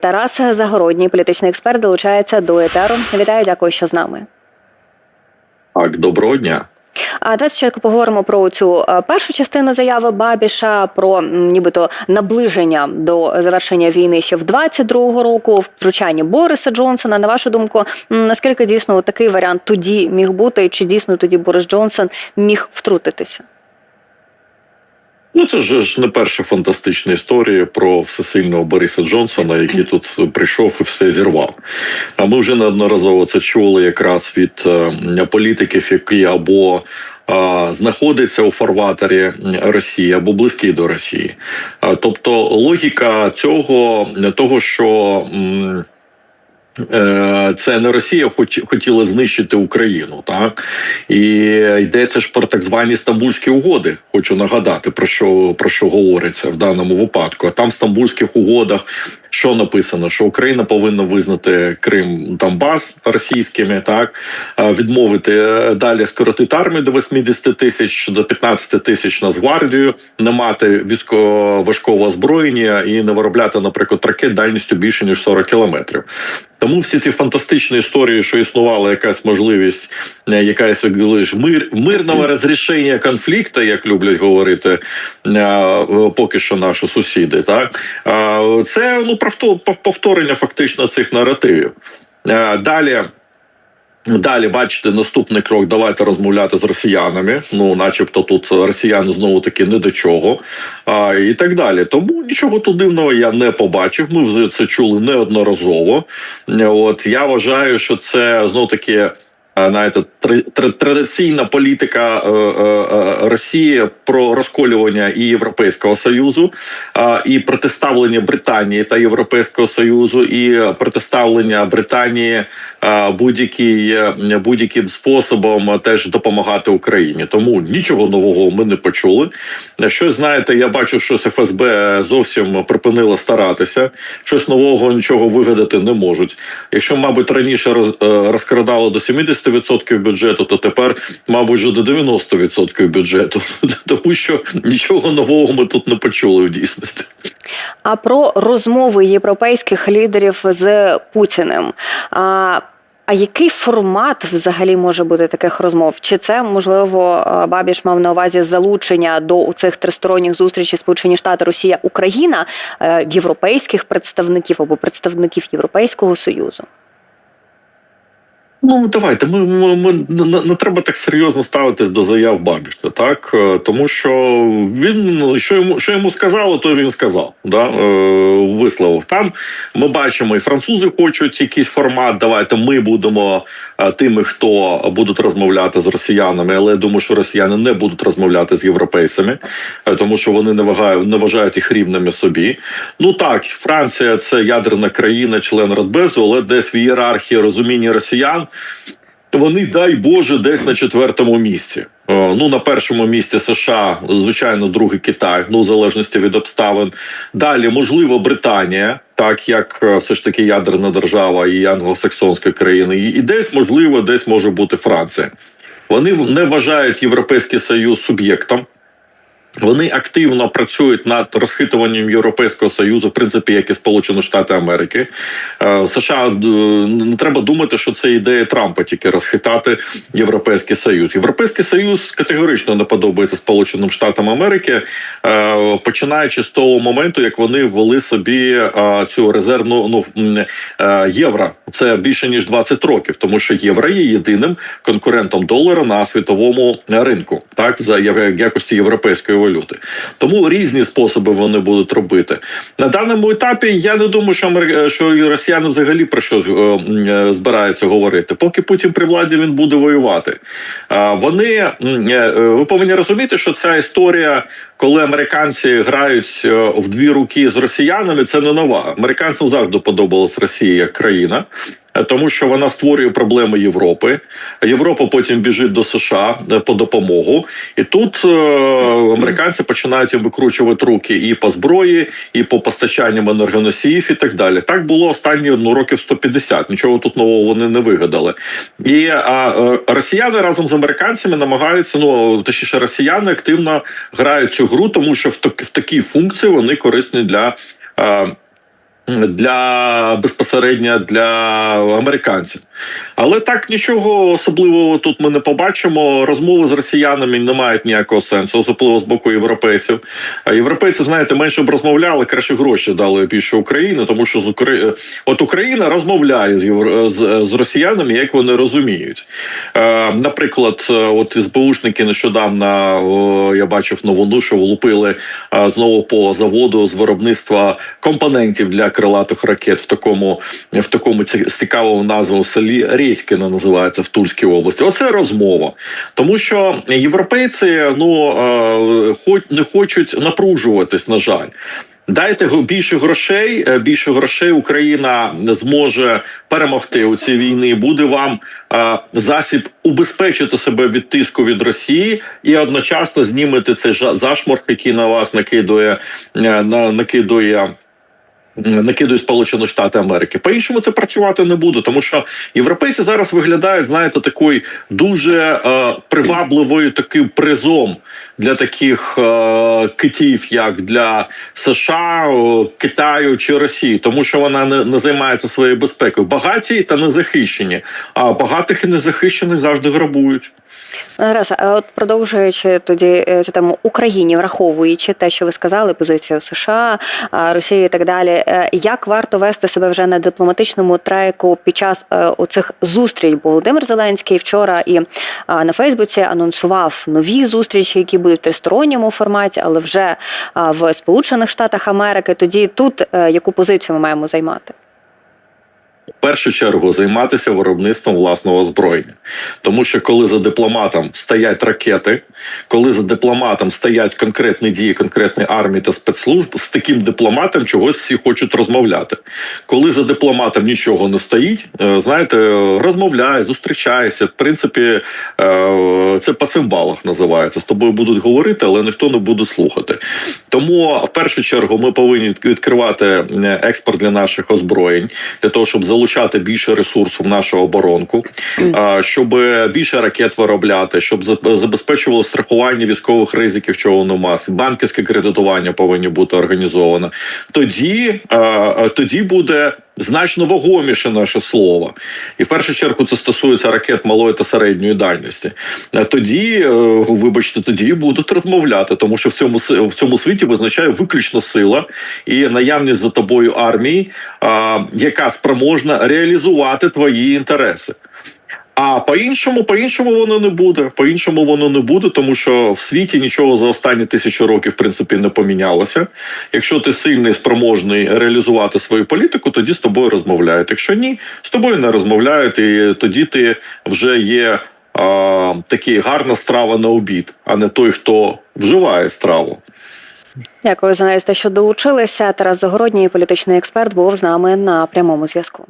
Тарас Загородній, політичний експерт, долучається до етеру. Вітаю, дякую, що з нами. Так, доброго дня. А давайте спочатку поговоримо про цю е, першу частину заяви Бабіша про нібито наближення до завершення війни ще в 22-го року, втручання Бориса Джонсона. На вашу думку, наскільки дійсно такий варіант тоді міг бути, чи дійсно тоді Борис Джонсон міг втрутитися? Ну це ж не перша фантастична історія про всесильного Бориса Джонсона, який тут прийшов і все зірвав. А ми вже неодноразово це чули якраз від е, політиків, які або знаходиться у фарватері Росії або близький до Росії. Тобто логіка цього того, що. Е, Це не Росія хоч хотіла знищити Україну, так і йдеться ж про так звані стамбульські угоди. Хочу нагадати про що про що говориться в даному випадку. А там в стамбульських угодах що написано, що Україна повинна визнати Крим Донбас російськими, так відмовити е, далі скоротити армію до 80 тисяч до 15 тисяч Нацгвардію, не мати військово важкого озброєння і не виробляти, наприклад, ракет дальністю більше ніж 40 кілометрів. Тому всі ці фантастичні історії, що існувала якась можливість, е, якась як мир мирного розрішення конфлікту, як люблять говорити е, е, поки що наші сусіди, так це ну повторення фактично цих наративів. Далі. Далі бачите, наступний крок. Давайте розмовляти з росіянами. Ну, начебто, тут росіяни знову таки не до чого, а, і так далі. Тому нічого тут дивного я не побачив. Ми вже це чули неодноразово. От я вважаю, що це знов таки. е, Знаєте, тр- тр- традиційна політика е, е, Росії про розколювання і Європейського союзу, і протиставлення Британії та Європейського союзу, і протиставлення Британії будь-який, е, будь-яким способом е, теж допомагати Україні. Тому нічого нового ми не почули. Щось знаєте, я бачу, що ФСБ зовсім припинило старатися. Щось нового нічого вигадати не можуть. Якщо, мабуть, раніше роз, е, розкрадало до 70% бюджету, то тепер, мабуть, вже до 90% бюджету, тому що нічого нового ми тут не почули в дійсності. А про розмови європейських лідерів з Путіним. А, а який формат взагалі може бути таких розмов? Чи це можливо Бабіш мав на увазі залучення до цих тристоронніх зустрічей Сполучені Штати, Росія, Україна е, європейських представників або представників Європейського союзу? Ну давайте. Ми, ми, ми не, не треба так серйозно ставитись до заяв Бабіша, так Е, тому що він ну, що йому що йому сказали, то він сказав. Да? Е, висловив там. Ми бачимо, і французи хочуть якийсь формат. Давайте ми будемо е, тими, хто будуть розмовляти з росіянами. Але я думаю, що росіяни не будуть розмовляти з європейцями, е, тому що вони не вважають, не вважають їх рівними собі. Ну так, Франція це ядерна країна, член Радбезу, але десь в ієрархії розуміння росіян. Вони, дай Боже, десь на четвертому місці. Ну, на першому місці США, звичайно, другий Китай, ну в залежності від обставин. Далі, можливо, Британія, так як е, все ж таки ядерна держава і англосаксонська країна, і десь можливо, десь може бути Франція. Вони не вважають Європейський Союз суб'єктом. Вони активно працюють над розхитуванням Європейського союзу, в принципі, як і Сполучені Штати Америки. Е, США е, не треба думати, що це ідея Трампа тільки розхитати Європейський Союз. Європейський Союз категорично не подобається Сполученим Штатам Америки, е, починаючи з того моменту, як вони ввели собі цю резервну ну євро. Це більше ніж 20 років, тому що євро є єдиним конкурентом долара на світовому ринку, так за якості європейської валюти. Тому різні способи вони будуть робити на даному етапі. Я не думаю, що Амер- що росіяни взагалі про що е, е, збираються говорити. Поки Путін при владі він буде воювати. Вони е, е, ви повинні розуміти, що ця історія, коли американці грають е, в дві руки з росіянами, це не нова. Американцям завжди подобалась Росія як країна. Тому що вона створює проблеми Європи. Європа потім біжить до США е, по допомогу, і тут е, американці починають викручувати руки і по зброї, і по постачанням енергоносіїв, і так далі. Так було останні ну років 150. Нічого тут нового вони не вигадали. І а, е, росіяни разом з американцями намагаються. Ну точніше, росіяни активно грають цю гру, тому що в, так, в такій функції вони корисні для. е, для безпосередньо для американців. Але так нічого особливого тут ми не побачимо. Розмови з росіянами не мають ніякого сенсу, особливо з боку європейців. А європейці, знаєте, менше б розмовляли, краще гроші дали більше України, тому що з Украї... от Україна розмовляє з, євро... з, з росіянами, як вони розуміють. Е, наприклад, е, от СБУшники нещодавно о, я бачив новину, що влупили е, знову по заводу з виробництва компонентів для крилатих ракет в такому в такому ці- з цікавою назвою селі Редькіно називається в Тульській області. Оце розмова, тому що європейці ну е, не хочуть напружуватись, на жаль. Дайте більше грошей. е, Більше грошей Україна зможе перемогти у цій війні. Буде вам е, засіб убезпечити себе від тиску від Росії і одночасно знімете цей зашморг, який на вас накидує на накидує. Накидує Сполучені Штати Америки. По іншому це працювати не буде, тому що європейці зараз виглядають, знаєте, такою дуже е, привабливою таким призом для таких е, китів, як для США, Китаю чи Росії, тому що вона не, не займається своєю безпекою. Багаті та незахищені, а багатих і незахищених завжди грабують. Пане а от продовжуючи тоді е, цю тему Україні, враховуючи те, що ви сказали, позицію США, Росії і так далі, е, як варто вести себе вже на дипломатичному треку під час е, оцих зустріч? Бо Володимир Зеленський вчора і на Фейсбуці анонсував нові зустрічі, які будуть в тристоронньому форматі, але вже в Сполучених Штатах Америки. Тоді тут яку позицію ми маємо займати? В першу чергу займатися виробництвом власного озброєння, тому що коли за дипломатом стоять ракети, коли за дипломатом стоять конкретні дії конкретної армії та спецслужб, з таким дипломатом чогось всі хочуть розмовляти. Коли за дипломатом нічого не стоїть, е, знаєте, розмовляє, зустрічається. В принципі, е, це по цимбалах називається. З тобою будуть говорити, але ніхто не буде слухати. Тому в першу чергу ми повинні відкривати е, експорт для наших озброєнь для того, щоб залучати більше ресурсу в нашу оборонку, щоб більше ракет виробляти, щоб забезпечувало страхування військових ризиків, чого нема. банківське кредитування повинні бути організовано. Тоді, тоді буде. Значно вагоміше наше слово, і в першу чергу це стосується ракет малої та середньої дальності. Е, Тоді, е, вибачте, тоді будуть розмовляти, тому що в цьому в цьому світі визначає виключно сила і наявність за тобою армії, яка спроможна реалізувати твої інтереси. А по-іншому, по-іншому воно не буде. По-іншому воно не буде, тому що в світі нічого за останні тисячу років в принципі не помінялося. Якщо ти сильний, спроможний реалізувати свою політику, тоді з тобою розмовляють. Якщо ні, з тобою не розмовляють, і тоді ти вже є а, такий гарна страва на обід, а не той, хто вживає страву. Дякую за те, що долучилися. Тарас Загородній, політичний експерт, був з нами на прямому зв'язку.